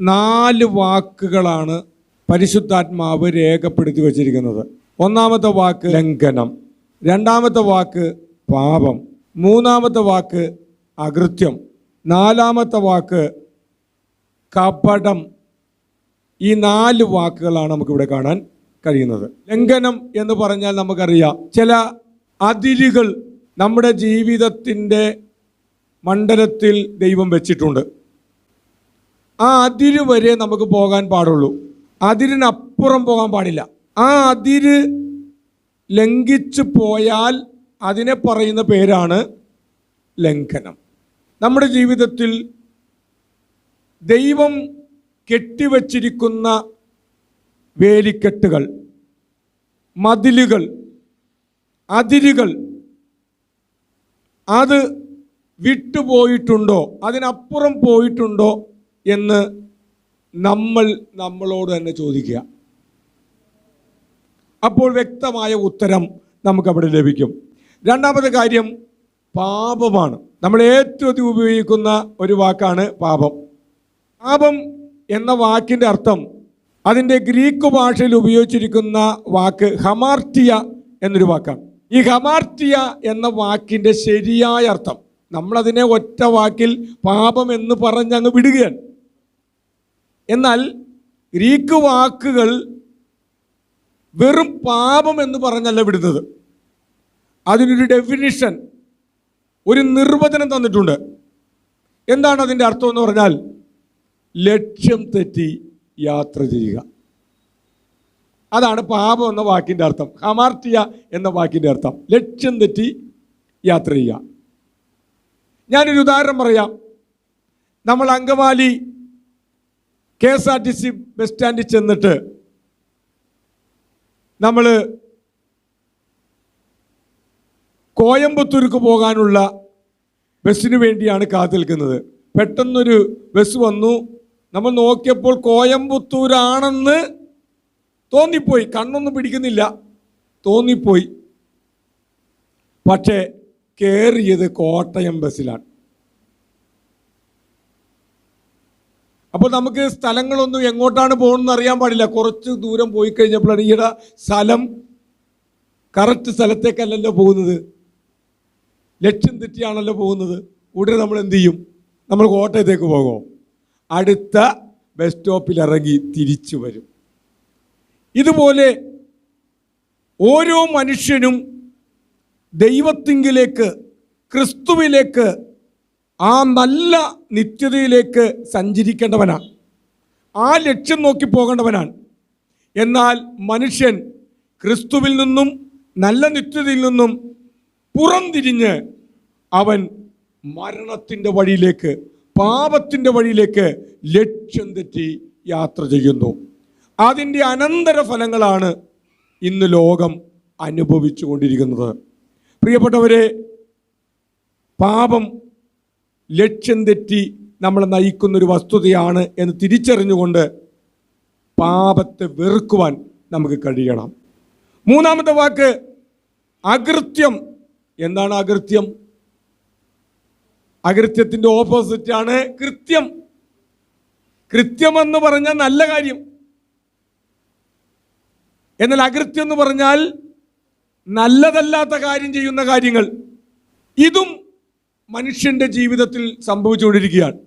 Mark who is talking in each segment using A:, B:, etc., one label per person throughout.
A: നാല് വാക്കുകളാണ് പരിശുദ്ധാത്മാവ് രേഖപ്പെടുത്തി വച്ചിരിക്കുന്നത്. ഒന്നാമത്തെ വാക്ക് ലംഘനം. രണ്ടാമത്തെ വാക്ക് പാപം. മൂന്നാമത്തെ വാക്ക് അകൃത്യം. നാലാമത്തെ വാക്ക് കപടം. ഈ നാല് വാക്കുകളാണ് നമുക്കിവിടെ കാണാൻ കഴിയുന്നത്. ലംഘനം എന്ന് പറഞ്ഞാൽ നമുക്കറിയാം. ചില അതിരുകൾ നമ്മുടെ ജീവിതത്തിന്റെ മണ്ഡലത്തിൽ ദൈവം വെച്ചിട്ടുണ്ട്. ആ അതിര് വരെ നമുക്ക് പോകാൻ പാടുള്ളൂ. അതിരിനപ്പുറം പോകാൻ പാടില്ല. ആ അതിര് ലംഘിച്ചു പോയാൽ അതിനെ പറയുന്ന പേരാണ് ലംഘനം. നമ്മുടെ ജീവിതത്തിൽ ദൈവം കെട്ടിവച്ചിരിക്കുന്ന വേലിക്കെട്ടുകൾ മതിലുകൾ അതിരുകൾ അത് വിട്ടുപോയിട്ടുണ്ടോ? അതിനപ്പുറം പോയിട്ടുണ്ടോ? എന്ന് നമ്മൾ നമ്മളോട് തന്നെ ചോദിക്കുക. അപ്പോൾ വ്യക്തമായ ഉത്തരം നമുക്കവിടെ ലഭിക്കും. രണ്ടാമത്തെ കാര്യം പാപമാണ്. നമ്മൾ ഏറ്റവും അധികം ഉപയോഗിക്കുന്ന ഒരു വാക്കാണ് പാപം. പാപം എന്ന വാക്കിന്റെ അർത്ഥം അതിന്റെ ഗ്രീക്ക് ഭാഷയിൽ ഉപയോഗിച്ചിരിക്കുന്ന വാക്ക് ഹമാർട്ടിയ എന്നൊരു വാക്കാണ്. ഈ ഹമാർട്ടിയ എന്ന വാക്കിന്റെ ശരിയായ അർത്ഥം നമ്മളതിനെ ഒറ്റ വാക്കിൽ പാപം എന്ന് പറഞ്ഞങ്ങ് വിടുകയാണ്. എന്നാൽ ഗ്രീക്ക് വാക്കുകൾ വെറും പാപം എന്ന് പറഞ്ഞല്ല വിടുന്നത്. അതിനൊരു ഡെഫിനിഷൻ ഒരു നിർവചനം തന്നിട്ടുണ്ട്. എന്താണ് അതിന്റെ അർത്ഥം എന്ന് പറഞ്ഞാൽ ലക്ഷ്യം തെറ്റി യാത്ര ചെയ്യുക. അതാണ് പാപം എന്ന വാക്കിന്റെ അർത്ഥം. ഹമാർട്ടിയ എന്ന വാക്കിന്റെ അർത്ഥം. ലക്ഷ്യം തെറ്റി യാത്ര ചെയ്യുക. ഞാനൊരു ഉദാഹരണം പറയാം. നമ്മൾ Angamaly K S R T C bus സ്റ്റാൻഡിൽ ചെന്നിട്ട് നമ്മൾ കോയമ്പത്തൂർക്ക് പോകാനുള്ള ബസ്സിന് വേണ്ടിയാണ് കാത്തു നിൽക്കുന്നത് പെട്ടെന്നൊരു ബസ് വന്നു. നമ്മൾ നോക്കിയപ്പോൾ കോയമ്പത്തൂരാണെന്ന് തോന്നിപ്പോയി. കണ്ണൊന്നും പിടിക്കുന്നില്ല. തോന്നിപ്പോയി. പക്ഷേ കയറിയത് കോട്ടയം ബസ്സിലാണ്. അപ്പോൾ നമുക്ക് സ്ഥലങ്ങളൊന്നും എങ്ങോട്ടാണ് പോകണമെന്ന് അറിയാൻ പാടില്ല. കുറച്ച് ദൂരം പോയി കഴിഞ്ഞപ്പോഴാണ് ഈയിടെ സ്ഥലം കറക്റ്റ് സ്ഥലത്തേക്കല്ലല്ലോ പോകുന്നത്. ലക്ഷ്യം തെറ്റിയാണല്ലോ പോകുന്നത്. ഉടനെ നമ്മൾ എന്ത് ചെയ്യും? നമ്മൾ കോട്ടയത്തേക്ക് പോകുമോ അടുത്ത ബസ് സ്റ്റോപ്പിൽ ഇറങ്ങി തിരിച്ചു വരും. ഇതുപോലെ ഓരോ മനുഷ്യനും ദൈവത്തിങ്കിലേക്ക് ക്രിസ്തുവിലേക്ക് ആ നല്ല നിത്യതയിലേക്ക് സഞ്ചരിക്കേണ്ടവനാണ്. ആ ലക്ഷ്യം നോക്കി പോകേണ്ടവനാണ്. എന്നാൽ മനുഷ്യൻ ക്രിസ്തുവിൽ നിന്നും നല്ല നിത്യതയിൽ നിന്നും പുറംതിരിഞ്ഞ് അവൻ മരണത്തിന്റെ വഴിയിലേക്ക് പാപത്തിന്റെ വഴിയിലേക്ക് ലക്ഷ്യം തെറ്റി യാത്ര ചെയ്യുന്നു. അതിന്റെ അനന്തര ഫലങ്ങളാണ് ഇന്ന് ലോകം അനുഭവിച്ചു കൊണ്ടിരിക്കുന്നത് പ്രിയപ്പെട്ടവരെ പാപം ലക്ഷ്യം തെറ്റി നമ്മളെ നയിക്കുന്നൊരു വസ്തുതയാണ് എന്ന് തിരിച്ചറിഞ്ഞുകൊണ്ട് പാപത്തെ വെറുക്കുവാൻ നമുക്ക് കഴിയണം. മൂന്നാമത്തെ വാക്ക് അകൃത്യം. എന്താണ് അകൃത്യം? അകൃത്യത്തിന്റെ ഓപ്പോസിറ്റാണ് കൃത്യം. കൃത്യമെന്ന് പറഞ്ഞാൽ നല്ല കാര്യം. എന്നാൽ അകൃത്യം എന്ന് പറഞ്ഞാൽ നല്ലതല്ലാത്ത കാര്യം ചെയ്യുന്ന കാര്യങ്ങൾ. ഇതും മനുഷ്യന്റെ ജീവിതത്തിൽ സംഭവിച്ചുകൊണ്ടിരിക്കുകയാണ്.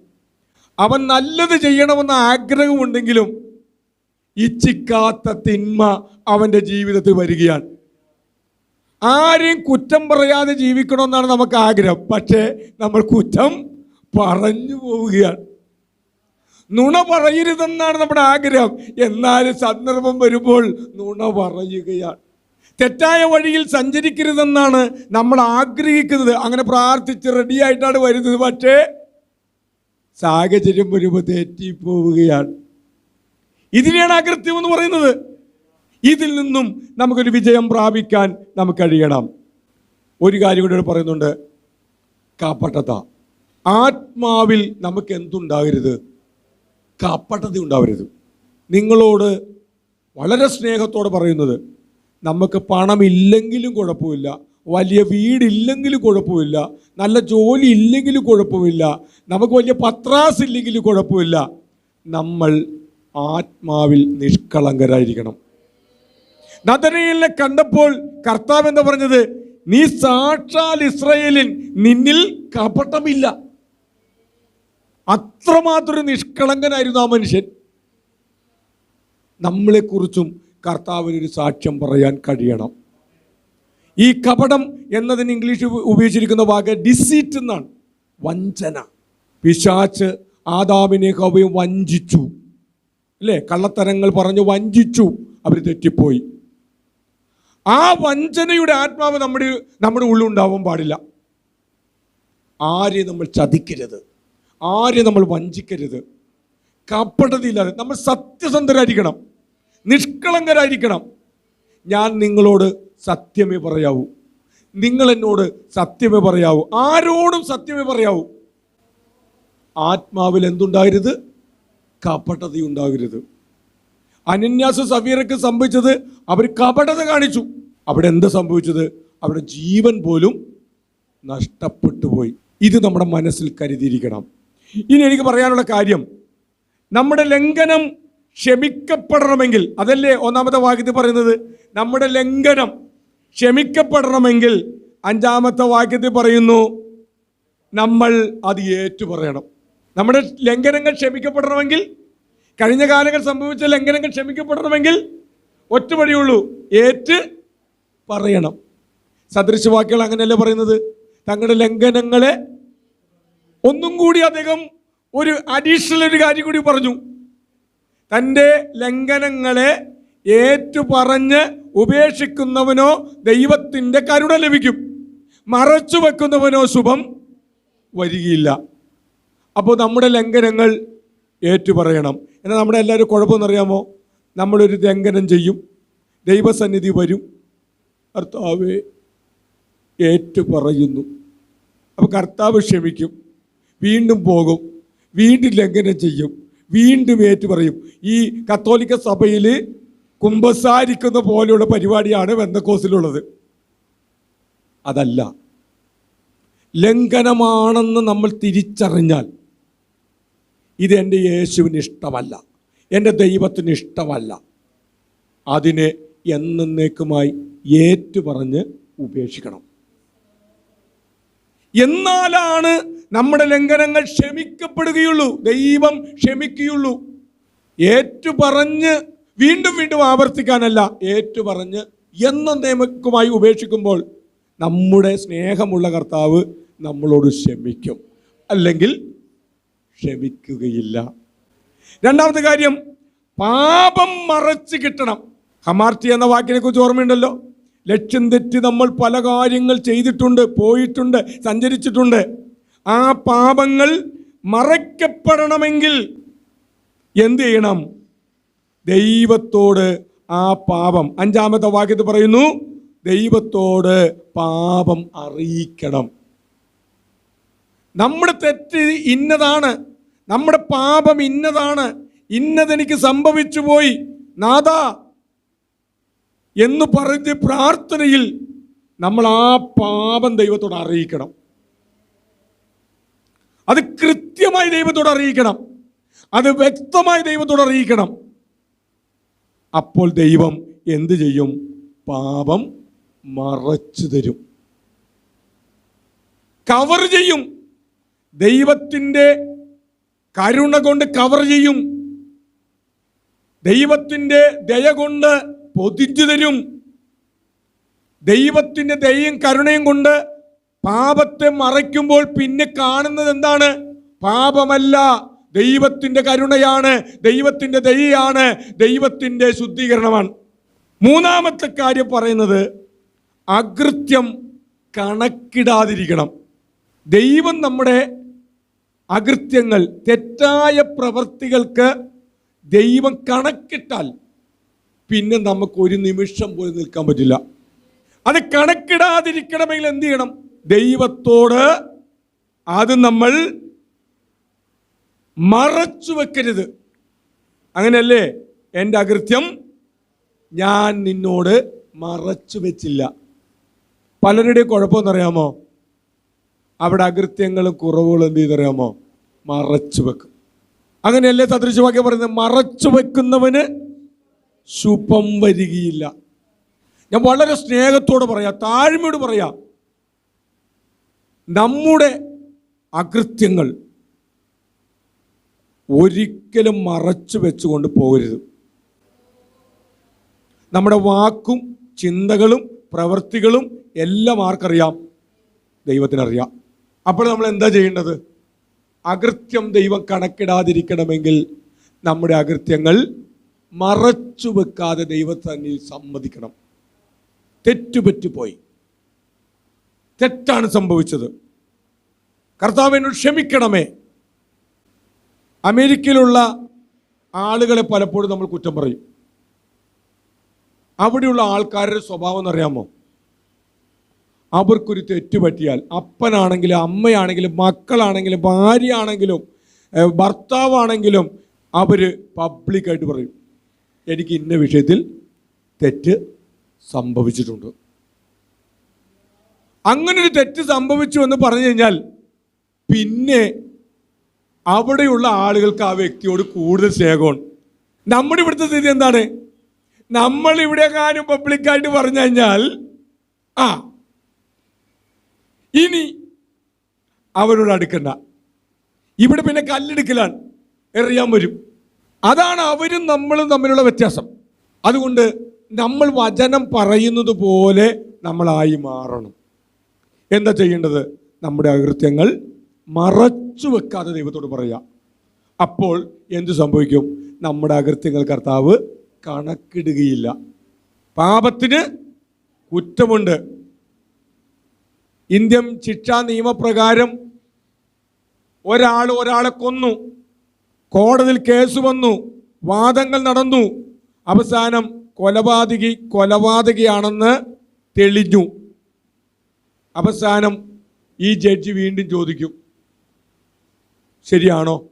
A: അവൻ നല്ലത് ചെയ്യണമെന്ന ആഗ്രഹമുണ്ടെങ്കിലും ഇച്ഛിക്കാത്ത തിന്മ അവന്റെ ജീവിതത്തിൽ വരികയാണ്. ആരെയും കുറ്റം പറയാതെ ജീവിക്കണമെന്നാണ് നമുക്ക് ആഗ്രഹം. പക്ഷേ നമ്മൾ കുറ്റം പറഞ്ഞു പോവുകയാണ്. നുണ പറയരുതെന്നാണ് നമ്മുടെ ആഗ്രഹം. എന്നാൽ സന്ദർഭം വരുമ്പോൾ നുണ പറയുകയാണ്. തെറ്റായ വഴിയിൽ സഞ്ചരിക്കരുതെന്നാണ് നമ്മൾ ആഗ്രഹിക്കുന്നത്. അങ്ങനെ പ്രാർത്ഥിച്ച് റെഡിയായിട്ടാണ് വരുന്നത്. പക്ഷേ സാഹചര്യം വരുമ്പോൾ തെറ്റിപ്പോവുകയാണ്. ഇതിനെയാണ് അകൃത്യം എന്ന് പറയുന്നത്. ഇതിൽ നിന്നും നമുക്കൊരു വിജയം പ്രാപിക്കാൻ നമുക്ക് കഴിയണം. ഒരു കാര്യം കൂടി പറയുന്നുണ്ട്. കാപ്പട്ടത. ആത്മാവിൽ നമുക്ക് എന്തുണ്ടാകരുത്? കാപ്പട്ടത ഉണ്ടാവരുത്. നിങ്ങളോട് വളരെ സ്നേഹത്തോടെ പറയുന്നത്. നമുക്ക് പണമില്ലെങ്കിലും കുഴപ്പമില്ല. വലിയ വീടില്ലെങ്കിലും കുഴപ്പമില്ല. നല്ല ജോലി ഇല്ലെങ്കിലും കുഴപ്പമില്ല. നമുക്ക് വലിയ പത്രാസ് ഇല്ലെങ്കിലും കുഴപ്പമില്ല. നമ്മൾ ആത്മാവിൽ നിഷ്കളങ്കരായിരിക്കണം. നദനയിലെ കണ്ടപ്പോൾ കർത്താവ് എന്ന് പറഞ്ഞത്? നീ സാക്ഷാൽ ഇസ്രയേലിൻ നിന്നിൽ കപടമില്ല. അത്രമാത്രം നിഷ്കളങ്കനായിരുന്നു ആ മനുഷ്യൻ. നമ്മളെക്കുറിച്ചും കർത്താവിന് ഒരു സാക്ഷ്യം പറയാൻ കഴിയണം. ഈ കപടം എന്നതിന് ഇംഗ്ലീഷ് ഉപയോഗിച്ചിരിക്കുന്ന വാക്ക് ഡിസീറ്റ് എന്നാണ്. വഞ്ചന. പിശാച്ച് ആദാമിനെ ഹവയും വഞ്ചിച്ചു. അല്ലേ? കള്ളത്തരങ്ങൾ പറഞ്ഞു വഞ്ചിച്ചു. അവർ തെറ്റിപ്പോയി. ആ വഞ്ചനയുടെ ആത്മാവ് നമ്മുടെ നമ്മുടെ ഉള്ളിൽ ഉണ്ടാവാൻ പാടില്ല. ആരെ നമ്മൾ ചതിക്കരുത്. ആരെ നമ്മൾ വഞ്ചിക്കരുത്. കപടതയില്ലാതെ നമ്മൾ സത്യസന്ധരായിരിക്കണം. നിഷ്കളങ്കരായിരിക്കണം. ഞാൻ നിങ്ങളോട് സത്യമേ പറയാവൂ. നിങ്ങൾ എന്നോട് സത്യമേ പറയാവൂ. ആരോടും സത്യമേ പറയാവൂ. ആത്മാവിൽ എന്തുണ്ടാകരുത്? കപടതയുണ്ടാകരുത് അനന്യാസ സഫീറയ്ക്ക് സംഭവിച്ചത് അവർ കപടത കാണിച്ചു. അവിടെ എന്ത് സംഭവിച്ചത്? അവിടെ ജീവൻ പോലും നഷ്ടപ്പെട്ടു പോയി. ഇത് നമ്മുടെ മനസ്സിൽ കരുതിയിരിക്കണം. ഇനി എനിക്ക് പറയാനുള്ള കാര്യം നമ്മുടെ ലംഘനം ക്ഷമിക്കപ്പെടണമെങ്കിൽ അതല്ലേ ഒന്നാമത്തെ വാക്യത്തിൽ പറയുന്നത്? നമ്മുടെ ലംഘനം. ക്ഷമിക്കപ്പെടണമെങ്കിൽ അഞ്ചാമത്തെ വാക്യത്തിൽ പറയുന്നു നമ്മൾ അത് ഏറ്റു പറയണം നമ്മുടെ ലംഘനങ്ങൾ ക്ഷമിക്കപ്പെടണമെങ്കിൽ കഴിഞ്ഞ കാലങ്ങൾ സംഭവിച്ച ലംഘനങ്ങൾ ക്ഷമിക്കപ്പെടണമെങ്കിൽ ഒറ്റ വഴിയുള്ളൂ ഏറ്റ് പറയണം. സദൃശവാക്യങ്ങൾ അങ്ങനെയല്ലേ പറയുന്നത്? തങ്ങളുടെ ലംഘനങ്ങളെ ഒന്നും കൂടി അദ്ദേഹം ഒരു അഡീഷണൽ ഒരു കാര്യം കൂടി പറഞ്ഞു. തന്റെ ലംഘനങ്ങളെ ഏറ്റുപറഞ്ഞ് ഉപേക്ഷിക്കുന്നവനോ ദൈവത്തിന്റെ കരുണ ലഭിക്കും. മറച്ചു വെക്കുന്നവനോ ശുഭം വരികയില്ല. അപ്പോൾ നമ്മുടെ ലംഘനങ്ങൾ ഏറ്റുപറയണം. എന്നാൽ നമ്മുടെ എല്ലാവരും കുഴപ്പമെന്നറിയാമോ നമ്മളൊരു ലംഘനം ചെയ്യും. ദൈവസന്നിധി വരും. കർത്താവ് ഏറ്റുപറയുന്നു. അപ്പോൾ കർത്താവ് ക്ഷമിക്കും. വീണ്ടും പോകും. വീണ്ടും ലംഘനം ചെയ്യും. വീണ്ടും ഏറ്റു പറയും. ഈ കത്തോലിക്ക സഭയിൽ കുമ്പസാരിക്കുന്ന പോലെയുള്ള പരിപാടിയാണ് വെന്തക്കോസിലുള്ളത്. അതല്ല. ലംഘനമാണെന്ന് നമ്മൾ തിരിച്ചറിഞ്ഞാൽ ഇത് എന്റെ യേശുവിന് ഇഷ്ടമല്ല. എന്റെ ദൈവത്തിന് ഇഷ്ടമല്ല. അതിനെ എന്നേക്കുമായി ഏറ്റു പറഞ്ഞ് ഉപേക്ഷിക്കണം. എന്നാലാണ് നമ്മുടെ ലംഘനങ്ങൾ ക്ഷമിക്കപ്പെടുകയുള്ളൂ. ദൈവം ക്ഷമിക്കുകയുള്ളൂ. ഏറ്റു പറഞ്ഞ് വീണ്ടും വീണ്ടും ആവർത്തിക്കാനല്ല ഏറ്റു പറഞ്ഞ് എന്നും നിയമക്കുമായി ഉപേക്ഷിക്കുമ്പോൾ നമ്മുടെ സ്നേഹമുള്ള കർത്താവ് നമ്മളോട് ക്ഷമിക്കും. അല്ലെങ്കിൽ ക്ഷമിക്കുകയില്ല. രണ്ടാമത്തെ കാര്യം പാപം മറച്ച് കിട്ടണം. ഹമാർട്ടി എന്ന വാക്കിനെ കുറിച്ച് ഓർമ്മയുണ്ടല്ലോ? ലക്ഷ്യം തെറ്റി നമ്മൾ പല കാര്യങ്ങൾ ചെയ്തിട്ടുണ്ട് പോയിട്ടുണ്ട് സഞ്ചരിച്ചിട്ടുണ്ട്. ആ പാപങ്ങൾ മറയ്ക്കപ്പെടണമെങ്കിൽ എന്ത് ചെയ്യണം? ദൈവത്തോട് ആ പാപം. അഞ്ചാമത്തെ വാക്യത്തിൽ പറയുന്നു ദൈവത്തോട് പാപം അറിയിക്കണം. നമ്മുടെ തെറ്റ് ഇന്നതാണ്. നമ്മുടെ പാപം ഇന്നതാണ്. ഇന്നതെനിക്ക് സംഭവിച്ചു പോയി. നാഥ എന്ന് പറഞ്ഞ് പ്രാർത്ഥനയിൽ നമ്മൾ ആ പാപം ദൈവത്തോട് അറിയിക്കണം. അത് കൃത്യമായി ദൈവത്തോട് അറിയിക്കണം. അത് വ്യക്തമായി ദൈവത്തോട് അറിയിക്കണം. അപ്പോൾ ദൈവം എന്ത് ചെയ്യും? പാപം മറച്ചു തരും. കവർ ചെയ്യും. ദൈവത്തിന്റെ കരുണ കൊണ്ട് കവർ ചെയ്യും. ദൈവത്തിന്റെ ദയ കൊണ്ട് പൊതിഞ്ഞു തരും. ദൈവത്തിന്റെ ദയയും കരുണയും കൊണ്ട് പാപത്തെ മറയ്ക്കുമ്പോൾ പിന്നെ കാണുന്നത് എന്താണ്? പാപമല്ല. ദൈവത്തിന്റെ കരുണയാണ്. ദൈവത്തിന്റെ ദയയാണ്. ദൈവത്തിന്റെ ശുദ്ധീകരണമാണ്. മൂന്നാമത്തെ കാര്യം പറയുന്നത് അകൃത്യം കണക്കിടാതിരിക്കണം. ദൈവം നമ്മുടെ അകൃത്യങ്ങൾ തെറ്റായ പ്രവൃത്തികൾക്ക് ദൈവം കണക്കിട്ടാൽ പിന്നെ നമുക്ക് ഒരു നിമിഷം പോലും നിൽക്കാൻ പറ്റില്ല. അത് കണക്കിടാതിരിക്കണമെങ്കിൽ എന്ത് ചെയ്യണം? ദൈവത്തോട് അത് നമ്മൾ മറച്ചു വെക്കരുത്. അങ്ങനെയല്ലേ? എന്റെ അകൃത്യം ഞാൻ നിന്നോട് മറച്ചു വെച്ചില്ല. പലരുടെയും കുഴപ്പമെന്നറിയാമോ അവിടെ അകൃത്യങ്ങളും കുറവുകളും എന്ത് ചെയ്തറിയാമോ മറച്ചു വെക്കും. അങ്ങനെയല്ലേ സദൃശവാക്യം പറയുന്നത്? മറച്ചു വെക്കുന്നവന് ശുഭം വരികയില്ല. ഞാൻ വളരെ സ്നേഹത്തോട് പറയാം താഴ്മയോട് പറയാം. നമ്മുടെ അകൃത്യങ്ങൾ ഒരിക്കലും മറച്ചു വെച്ചുകൊണ്ട് പോകരുത്. നമ്മുടെ വാക്കും ചിന്തകളും പ്രവൃത്തികളും എല്ലാം ആർക്കറിയാം? ദൈവത്തിനറിയാം. അപ്പോൾ നമ്മൾ എന്താ ചെയ്യേണ്ടത്? അകൃത്യം ദൈവം കണക്കിടാതിരിക്കണമെങ്കിൽ നമ്മുടെ അകൃത്യങ്ങൾ മറച്ചു വെക്കാതെ ദൈവത്തന്നിൽ സമ്മതിക്കണം. തെറ്റുപറ്റുപോയി. തെറ്റാണ് സംഭവിച്ചത്. കർത്താവിനോട് ക്ഷമിക്കണമേ. അമേരിക്കയിലുള്ള ആളുകളെ പലപ്പോഴും നമ്മൾ കുറ്റം പറയും. അവിടെയുള്ള ആൾക്കാരുടെ സ്വഭാവം എന്നറിയാമോ? അവർക്കൊരു തെറ്റ് പറ്റിയാൽ അപ്പനാണെങ്കിലും അമ്മയാണെങ്കിലും മക്കളാണെങ്കിലും ഭാര്യയാണെങ്കിലും ഭർത്താവാണെങ്കിലും അവർ പബ്ലിക്കായിട്ട് പറയും. എനിക്ക് ഇന്ന വിഷയത്തിൽ തെറ്റ് സംഭവിച്ചിട്ടുണ്ട്. അങ്ങനെ ഒരു തെറ്റ് സംഭവിച്ചു എന്ന് പറഞ്ഞു കഴിഞ്ഞാൽ പിന്നെ അവിടെയുള്ള ആളുകൾക്ക് ആ വ്യക്തിയോട് കൂടുതൽ സ്നേഹമാണ്. നമ്മുടെ ഇവിടുത്തെ സ്ഥിതി എന്താണ്? നമ്മൾ ഇവിടെ കാര്യം പബ്ലിക്കായിട്ട് പറഞ്ഞു കഴിഞ്ഞാൽ ആ ഇനി അവരോട് അടുക്കണ്ട. ഇവിടെ പിന്നെ കല്ലെടുക്കലാണ്. എറിയാൻ വരും. അതാണ് അവരും നമ്മളും തമ്മിലുള്ള വ്യത്യാസം. അതുകൊണ്ട് നമ്മൾ വചനം പറയുന്നത് പോലെ നമ്മളായി മാറണം. എന്താ ചെയ്യേണ്ടത്? നമ്മുടെ അകൃത്യങ്ങൾ മറച്ചു വെക്കാതെ ദൈവത്തോട് പറയുക. അപ്പോൾ എന്ത് സംഭവിക്കും? നമ്മുടെ അകൃത്യങ്ങൾ കർത്താവ് കണക്കിടുകയില്ല. പാപത്തിന് കുറ്റമുണ്ട്. ഇന്ത്യൻ ശിക്ഷാ നിയമപ്രകാരം ഒരാൾ ഒരാളെ കൊന്നു. കോടതിയിൽ കേസ് വന്നു. വാദങ്ങൾ നടന്നു. അവസാനം കൊലപാതകി കൊലപാതകിയാണെന്ന് തെളിഞ്ഞു. അവസാനം ഈ ജഡ്ജി വീണ്ടും ചോദിക്കും ശരിയാണോ?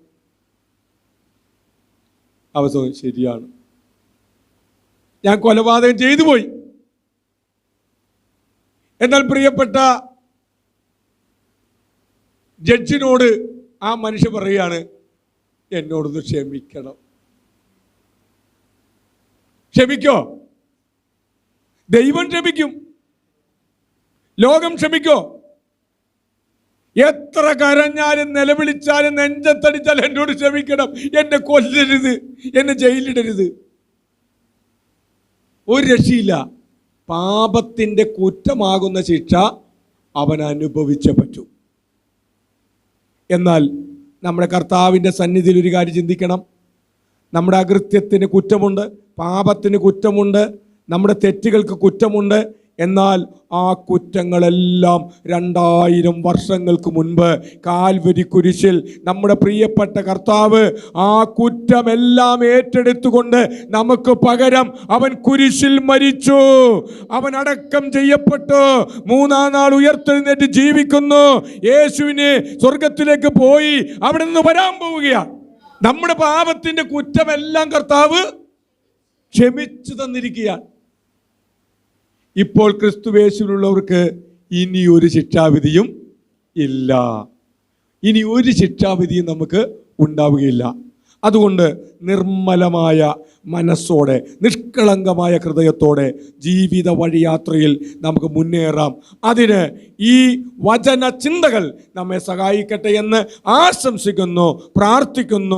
A: അവസാനം ശരിയാണ്. ഞാൻ കൊലപാതകം ചെയ്തു പോയി. എന്നാൽ പ്രിയപ്പെട്ട ജഡ്ജിനോട് ആ മനുഷ്യ പറയുകയാണ് എന്നോടൊന്ന് ക്ഷമിക്കണം. ക്ഷമിക്കോ? ദൈവം ക്ഷമിക്കും. ലോകം ക്ഷമിക്കോ. എത്ര കരഞ്ഞാലും നിലവിളിച്ചാലും നെഞ്ചത്തടിച്ചാലും എന്നോട് ക്ഷമിക്കണം. എന്നെ കൊല്ലരുത്. എന്നെ ജയിലിടരുത്. ഒരു രക്ഷയില്ല. പാപത്തിന്റെ കുറ്റമാകുന്ന ശിക്ഷ അവൻ അനുഭവിച്ചേ പറ്റൂ. എന്നാൽ നമ്മുടെ കർത്താവിന്റെ സന്നിധിയിൽ ഒരു കാര്യം ചിന്തിക്കണം. നമ്മുടെ അകൃത്യത്തിന് കുറ്റമുണ്ട് പാപത്തിന് കുറ്റമുണ്ട് നമ്മുടെ തെറ്റുകൾക്ക് കുറ്റമുണ്ട് എന്നാൽ ആ കുറ്റങ്ങളെല്ലാം രണ്ടായിരം വർഷങ്ങൾക്ക് മുൻപ് കാൽവരി കുരിശിൽ നമ്മുടെ പ്രിയപ്പെട്ട കർത്താവ് ആ കുറ്റമെല്ലാം ഏറ്റെടുത്തുകൊണ്ട് നമുക്ക് പകരം അവൻ കുരിശിൽ മരിച്ചു. അവൻ അടക്കം ചെയ്യപ്പെട്ടു. മൂന്നാം നാൾ ഉയർത്തെഴുന്നേറ്റ് ജീവിക്കുന്നു. യേശുവിന് സ്വർഗത്തിലേക്ക് പോയി അവിടെ നിന്ന് വരാൻ പോവുകയാണ്. നമ്മുടെ പാപത്തിന്റെ കുറ്റമെല്ലാം കർത്താവ് ക്ഷമിച്ചു തന്നിരിക്കുകയാണ്. ഇപ്പോൾ ക്രിസ്തുവേശുവിലുള്ളവർക്ക് ഇനി ഒരു ശിക്ഷാവിധിയും ഇല്ല. ഇനി ഒരു ശിക്ഷാവിധിയും നമുക്ക് ഉണ്ടാവുകയില്ല. അതുകൊണ്ട് നിർമ്മലമായ മനസ്സോടെ നിഷ്കളങ്കമായ ഹൃദയത്തോടെ ജീവിത വഴിയാത്രയിൽ നമുക്ക് മുന്നേറാം. അതിന് ഈ വചന ചിന്തകൾ നമ്മെ സഹായിക്കട്ടെ എന്ന് ആശംസിക്കുന്നു പ്രാർത്ഥിക്കുന്നു.